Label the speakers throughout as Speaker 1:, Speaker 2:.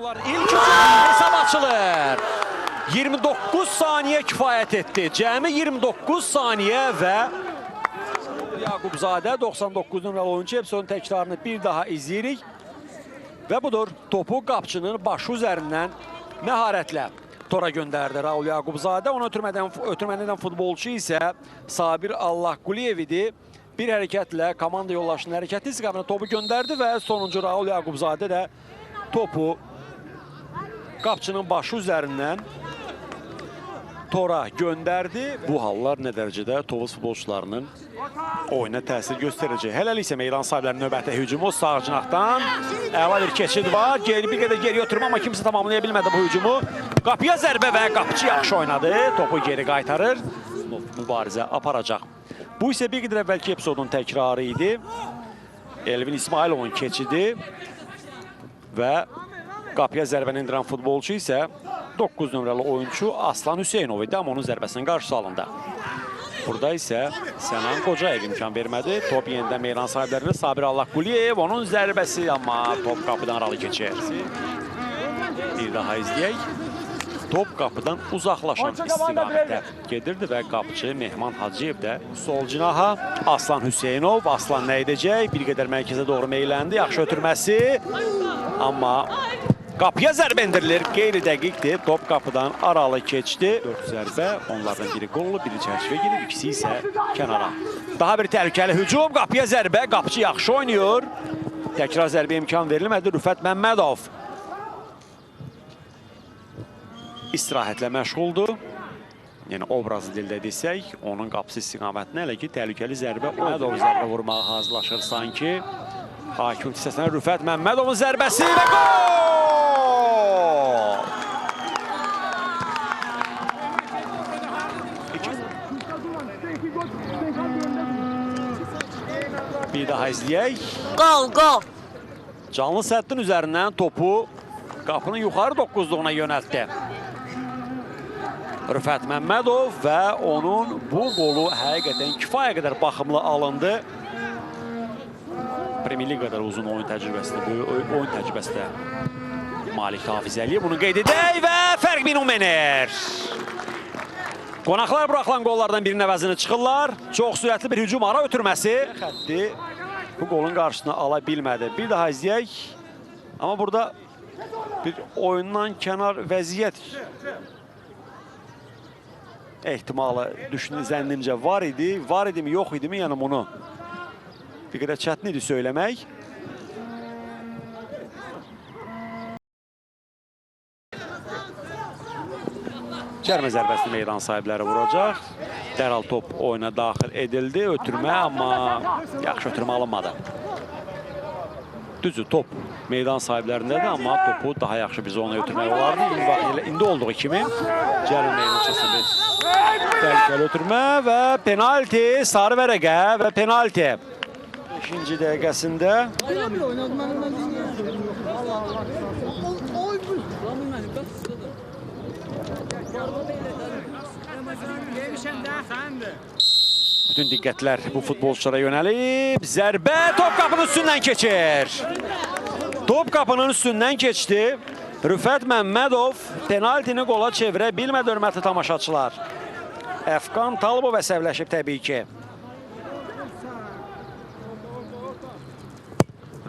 Speaker 1: İlk hücum hesab açılır. 29 saniye kifayət etdi. Cəmi 29 saniyə və Yaqubzadə 99 nömrəli oyuncu Epsonun təkrarını bir daha izləyirik. Və budur, topu qapçının başı üzərindən məharətlə tora göndərdi Raul Yaqubzadə. Onu ötürmədən, ötürmədən futbolçu isə Sabir Allahquliyev idi. Bir hərəkətlə komanda yoldaşının hərəkətli istiqamətində topu göndərdi və sonuncu Raul Yaqubzadə də topu qapçının başı üzərindən tora göndərdi. Bu hallar nə dərəcədə Tovuz futbolçularının oyuna təsir göstərəcək. Hələlik isə meydan sahiblərinin növbəti hücumu sağ cinahdan əla bir keçid var. Geri bir qədər geri ötürmə amma kimsə tamamlaya bilmədi bu hücumu. Qapıya zərbə və qapıcı yaxşı oynadı. Topu geri qaytarır. Mübarizə aparacaq. Bu isə bir qədər əvvəlki epizodun təkrarı idi. Elvin İsmailovun keçidi və qapıya zərbəni endirən futbolçu isə 9 nömrəli oyunçu Aslan Hüseynov idi, amma onun zərbəsinin qarşısı alındı. Burada isə Sənan Qocayev imkan vermədi. Top yenidən meydan sahiblərinə Sabir Allahquliyev. Onun zərbəsi amma top qapıdan aralı keçir. Bir daha izləyək. Top qapıdan uzaqlaşan istiqamətdə gedirdi və qapıcı Mehman Hacıyev də sol cinaha Aslan Hüseynov. Aslan nə edəcək? Bir qədər mərkəzə doğru meyləndi. Yaxşı ötürməsi. Amma qapıya zərbə endirilir. Qeyri-dəqiqdir. Top qapıdan aralı keçdi. 4 zərbə. Onlardan biri qollu, biri çərçivə girir. İkisi isə kənara. Daha bir təhlükəli hücum. Qapıya zərbə. Qapıcı yaxşı oynayır. Təkrar zərbə imkan verilmədi. Rüfət Məmmədov istirahətlə məşğuldur. Yəni obrazı dildə desək, onun qapısı istiqamətinə elə ki, təhlükəli zərbə Məmmədov zərbə vurmağa hazırlaşır sanki. Hakim hissəsinə Rüfət Məmmədovun zərbəsi və gol! Bir daha izləyək.
Speaker 2: Gol, gol.
Speaker 1: Canlı səddin üzərindən topu qapının yuxarı 9-luğuna yönəltdi. Rüfət Məmmədov və onun bu qolu həqiqətən kifayə qədər baxımlı alındı. Premier Liqada uzun oyun təcrübəsində, böyük oy- oyun təcrübəsində Malik Hafiz Əliyev bunu qeyd edək və fərq bir numener. Qonaqlar buraxılan qollardan birinin əvəzini çıxırlar. Çox sürətli bir hücum ara ötürməsi. Xətti bu qolun qarşısına ala bilmədi. Bir daha izləyək. Amma burada bir oyundan kənar vəziyyət ehtimalı düşün zənnimcə var idi. Var idimi, yox idimi? Yəni bunu bir qədər çətin idi söyləmək. Cərmə zərbəsini meydan sahibləri vuracaq. Dərhal top oyuna daxil edildi. Ötürmə, amma yaxşı ötürmə alınmadı. Düzdür, top meydan sahiblərindədir, amma topu daha yaxşı biz ona ötürmək olardı. İndi, bax, indi olduğu kimi cərmə meydançasında bir təhlükəli ötürmə və penalti, sarı vərəqə və penalti. 5-ci dəqiqəsində bütün diqqətlər bu futbolçulara yönəlib. Zərbə top qapının üstündən keçir. Top qapının üstündən keçdi. Rüfət Məmmədov penaltini qola çevirə bilmədi hörmətli tamaşaçılar. Əfqan Talibov əsəbləşib təbii ki.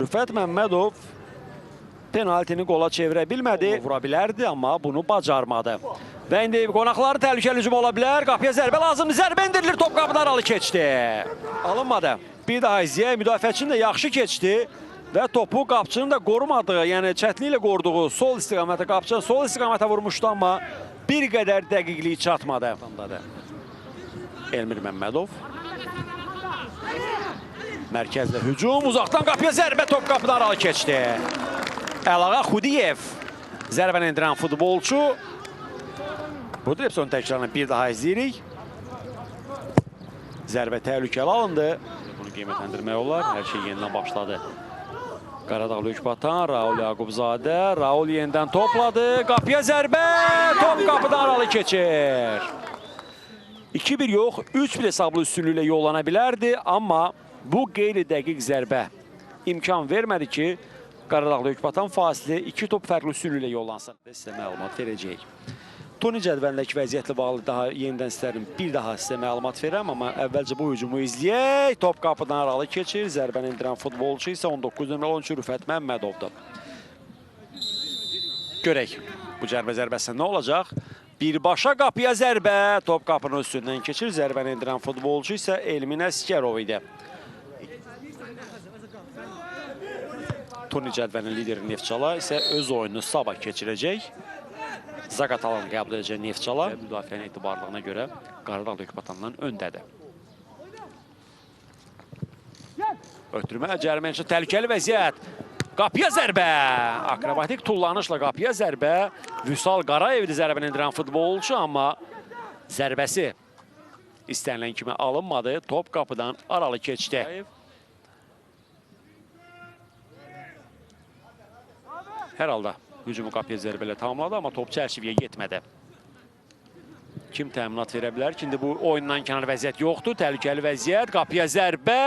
Speaker 1: Rüfət Məmmədov penaltini qola çevirə bilmədi. Vura bilərdi, amma bunu bacarmadı. Və indi qonaqları təhlükəli hücum ola bilər. Qapıya zərbə lazımdır. Zərbə indirilir. Top qapıdan aralı keçdi. Alınmadı. Bir daha izləyək. Müdafiəçinin də yaxşı keçdi və topu qapçının da qorumadığı, yəni çətinliklə qoruduğu sol istiqamətə qapçı sol istiqamətə vurmuşdu, amma bir qədər dəqiqlik çatmadı. Elmir Məmmədov. Mərkəzdə hücum, uzaqdan qapıya zərbə, top qapıdan aralı keçdi. Əlağa Xudiyev zərbəni endirən futbolçu. Burada onun təkrarını bir daha izləyirik. Zərbə təhlükəli alındı. Bunu qiymətləndirmək olar. Hər şey yenidən başladı. Qaradağlı Ükbatan, Raul Yaqubzadə. Raul yenidən topladı. Qapıya zərbə. Top qapıdan aralı keçir. 2-1 yox, 3-1 hesablı üstünlüklə yollana bilərdi. Amma bu qeyri-dəqiq zərbə imkan vermədi ki, Qaradağlı Ökbatan fasilə 2 top fərqli üsulu ilə yollansın. Sizə məlumat verəcəyik. Toni cədvəlindəki vəziyyətlə bağlı daha yenidən istərdim bir daha sizə məlumat verəm, amma əvvəlcə bu hücumu izləyək. Top qapıdan aralı keçir. Zərbəni endirən futbolçu isə 19 nömrəli oyunçu Rüfət Məmmədovdur. Görək bu cərbə zərbəsində nə olacaq? Birbaşa qapıya zərbə. Top qapının üstündən keçir. Zərbəni endirən futbolçu isə Elmin Əskərov idi. Toni cədvəlinin lideri Neftçala isə öz oyununu sabah keçirəcək. Zaqatalan qəbul edəcək Neftçala. Müdafiənin etibarlığına görə Qaradağ Dökbatandan öndədir. Ötürmə cərmə üçün təhlükəli vəziyyət. Qapıya zərbə. Akrobatik tullanışla qapıya zərbə. Vüsal Qarayevdir zərbəni endirən futbolçu, amma zərbəsi istənilən kimi alınmadı. Top qapıdan aralı keçdi. Hər halda hücumu qapıya zərbə ilə tamamladı, amma top çərçivəyə getmədi. Kim təminat verə bilər ki, indi bu oyundan kənar vəziyyət yoxdur. Təhlükəli vəziyyət, qapıya zərbə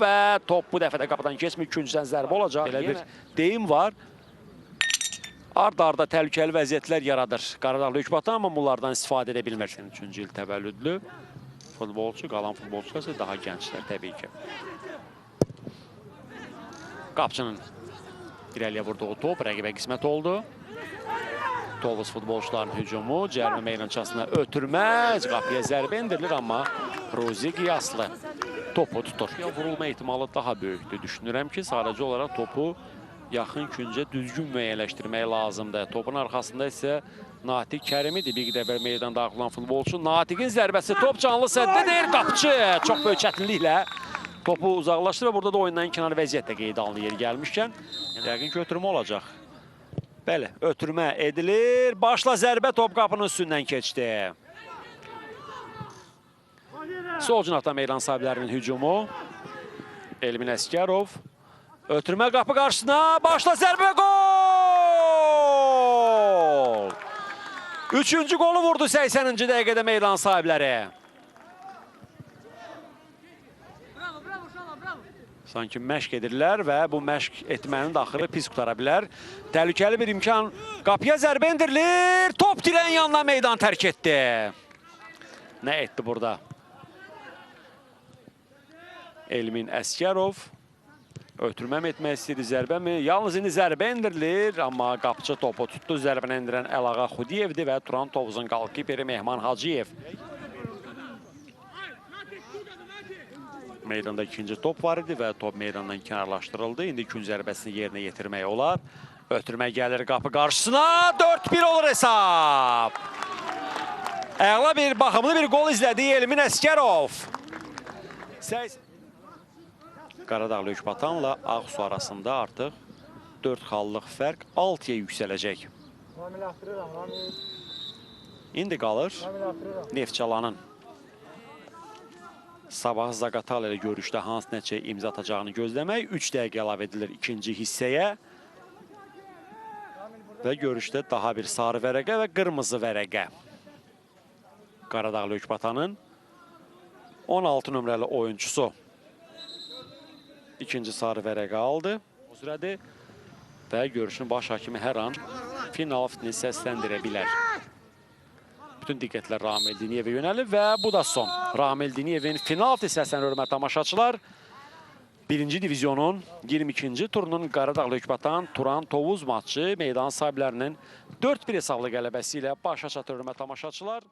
Speaker 1: və top bu dəfə də qapıdan keçmir. İkinciden zərbə olacaq. Belə bir deyim var. Ard-arda təhlükəli vəziyyətlər yaradır. Qaradağlı Hükbatan amma bunlardan istifadə edə bilmir. 3-cü il təvəllüdlü futbolçu, qalan futbolçular isə daha gənclər təbii ki. Qapçının irəliyə vurduğu top rəqibə qismət oldu. Tovuz futbolçuların hücumu cərimə meydançasına ötürməz. Qapıya zərbə indirilir, amma Rozi qiyaslı topu tutur. Vurulma ehtimalı daha böyükdür. Düşünürəm ki, sadəcə olaraq topu yaxın küncə düzgün müəyyənləşdirmək lazımdır. Topun arxasında isə Natiq Kərim idi. Bir qədər meydan daxil olan futbolçu. Natiqin zərbəsi top canlı səddə deyir qapçı. Çox böyük çətinliklə topu uzaqlaşdırır. Burada da oyundan kənar vəziyyət də qeyd alınır yeri gəlmişkən. Yəqin ki, ötürmə olacaq. Bəli, ötürmə edilir. Başla zərbə top qapının üstündən keçdi. Sol cinahda meydan sahiblərinin hücumu. Elmin Əskərov. Ötürmə qapı qarşısına. Başla zərbə gol! Üçüncü qolu vurdu 80-ci dəqiqədə meydan sahibləri. Sanki məşq edirlər və bu məşq etmənin axırı pis qutara bilər. Təhlükəli bir imkan. Qapıya zərbə indirilir. Top dirəyin yanına meydan tərk etdi. Nə etdi burada? Elmin Əskərov. Ötürmə mi etmək istəyir, zərbə mi? Yalnız indi zərbə indirilir, amma qapıcı topu tutdu. Zərbəni indirən Əlağa Xudiyevdir və Turan Tovuzun qalkiperi Mehman Hacıyev. Meydanda ikinci top var idi və top meydandan kənarlaşdırıldı. İndi gün zərbəsini yerinə yetirmək olar. Ötürmə gəlir qapı qarşısına. 4-1 olur hesab. Əla bir, baxımlı bir gol izlədi Elmin Əskərov. Qaradağlı Ökbatanla Ağsu arasında artıq 4 xallıq fərq 6-ya yüksələcək. İndi qalır. Neftçalanın sabah Zaqatal ilə görüşdə hansı nəticəyə imza atacağını gözləmək. 3 dəqiqə əlavə edilir ikinci hissəyə. Və görüşdə daha bir sarı vərəqə və qırmızı vərəqə. Qaradağlı Ökbatanın 16 nömrəli oyuncusu ikinci sarı vərəqə aldı. Üzrədir və görüşün baş hakimi hər an final fitini səsləndirə bilər. Bütün diqqətlər Ramil Diniyevə yönəlib və bu da son. Ramil Diniyevin final hissəsindən hörmət tamaşaçılar. Birinci divizyonun 22-ci turunun Qaradağlı Hükbatan Turan Tovuz matçı meydan sahiblərinin 4-1 hesablı qələbəsi ilə başa çatır hörmət tamaşaçılar.